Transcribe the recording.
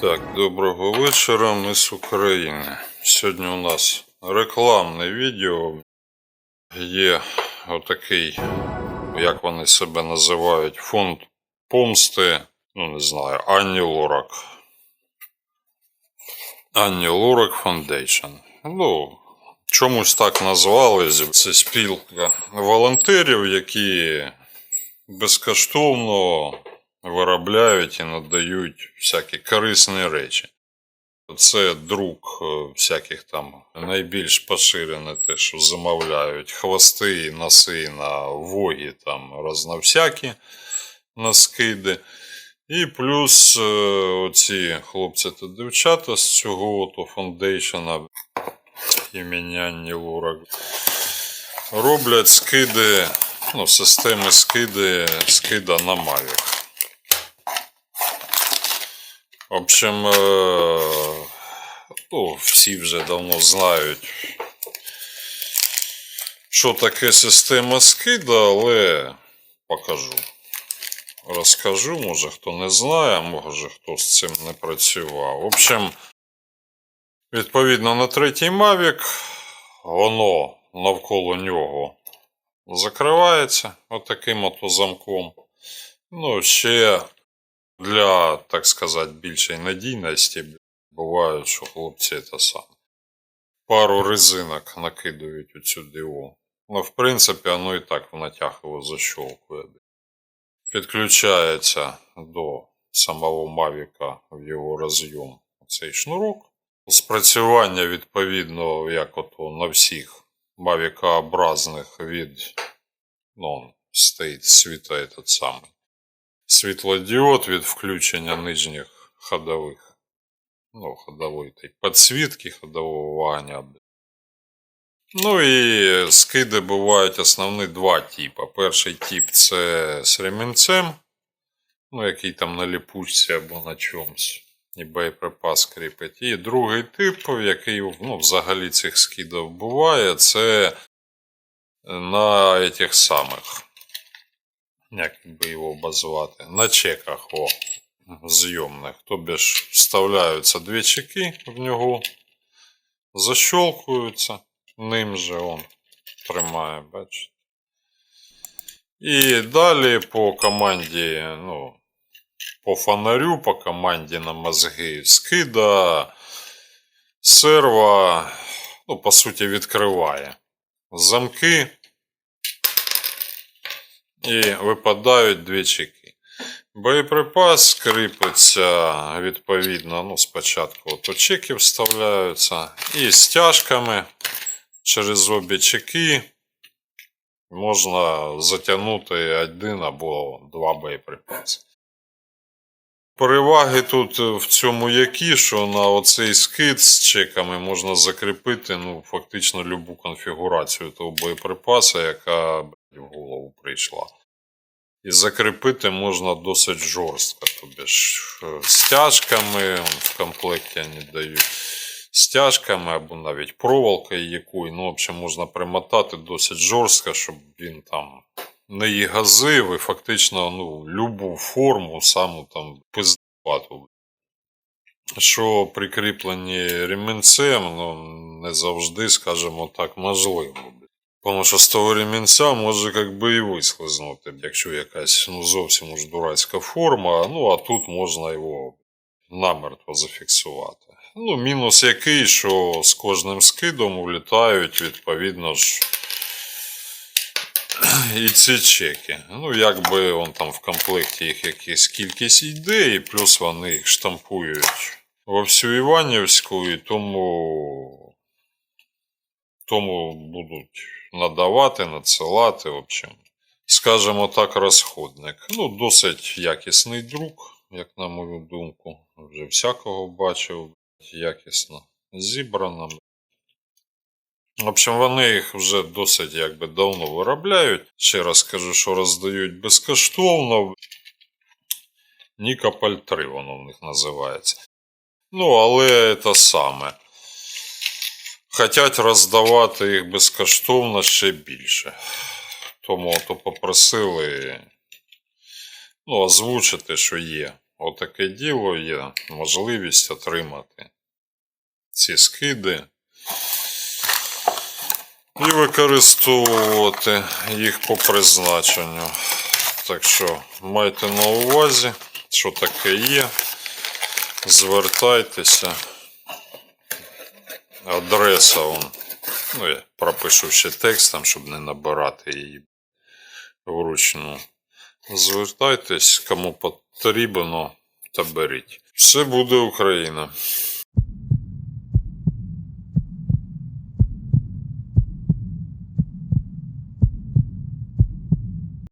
Так, доброго вечора, ми з України. Сьогодні у нас рекламне відео. Є отакий, як вони себе називають, фонд помсти. Ну, не знаю, Анні Лорак. Анні Лорак Фондейшн. Ну, чомусь так назвали. Це спілка волонтерів, які безкоштовно виробляють і надають всякі корисні речі. Це друк е, всяких там найбільш поширене те, що замовляють хвости і носи на вогі, там разновсякі на скиди. І плюс е, оці хлопці та дівчата з цього то фондейшена імені Анні Лурак роблять скиди, ну, системи скиди, скида на Mavic. В общем, е, ну, всі вже давно знають, що таке система скида, але покажу. Розкажу, може хто не знає, може хто з цим не працював. В общем, відповідно на третій Mavic, воно навколо нього закривається отаким от замком. Ну, ще для, так сказати, більшої надійності буває, що хлопці це саме. Пару резинок накидують у цю диву. Ну, в принципі, воно і так в натяг його защолкує. Підключається до самого Мавіка в його розйом цей шнурок. Спрацювання, відповідно, як от на всіх мавікообразних від ну, стоїть світа этот самий світлодіод від включення нижніх ходових, ну, ходової підсвітки ходового вогня. Ну і скиди бувають основні два типи. Перший тип це з ремінцем, ну, який там на ліпучці або на чомусь. І боєприпас кріпить. І другий тип, який ну, взагалі цих скидів буває, це на этих самих як би його обозвати, на чеках о, зйомних. Тобі ж вставляються дві чеки в нього, защолкуються, ним же он тримає, бачите. І далі по команді, ну, по фонарю, по команді на мозги скида, серва, ну, по суті, відкриває замки і випадають дві чеки. Боєприпас кріпиться відповідно. ну Спочатку от чеки вставляються. І стяжками через обі чеки можна затягнути один або два боєприпаси. Переваги тут в цьому які, що на оцей скид з чеками можна закріпити ну, фактично любу конфігурацію того боєприпаса, яка в голову прийшла. І закріпити можна досить жорстко. Тобі ж е, стяжками в комплекті не дають. Стяжками або навіть проволокою якою, ну, в общем, можна примотати досить жорстко, щоб він там не її газив і фактично ну, любу форму саму там пиздату. Що прикріплені ремінцем, ну, не завжди, скажімо так, можливо. Тому що з того ремінця може як би і вислизнути, якщо якась ну, зовсім уж дурацька форма, ну а тут можна його намертво зафіксувати. Ну, мінус який, що з кожним скидом влітають, відповідно ж, і ці чеки. Ну, якби он там в комплекті їх якась кількість йде, і плюс вони їх штампують во всю Іванівську, і тому, тому будуть надавати, надсилати, в общем. Скажімо так, розходник. Ну, досить якісний друк, як на мою думку. Вже всякого бачив, якісно зібрано. В общем, вони їх вже досить якби давно виробляють. Ще раз кажу, що роздають безкоштовно. Нікополь 3 воно в них називається. Ну, але це саме. Хотять роздавати їх безкоштовно ще більше. Тому то попросили ну, озвучити, що є отаке діло є можливість отримати ці скиди і використовувати їх по призначенню. Так що майте на увазі, що таке є. Звертайтеся. Адреса он. Ну, я пропишу ще текстом, щоб не набирати її вручну. Звертайтесь, кому потрібно, та беріть. Все буде Україна.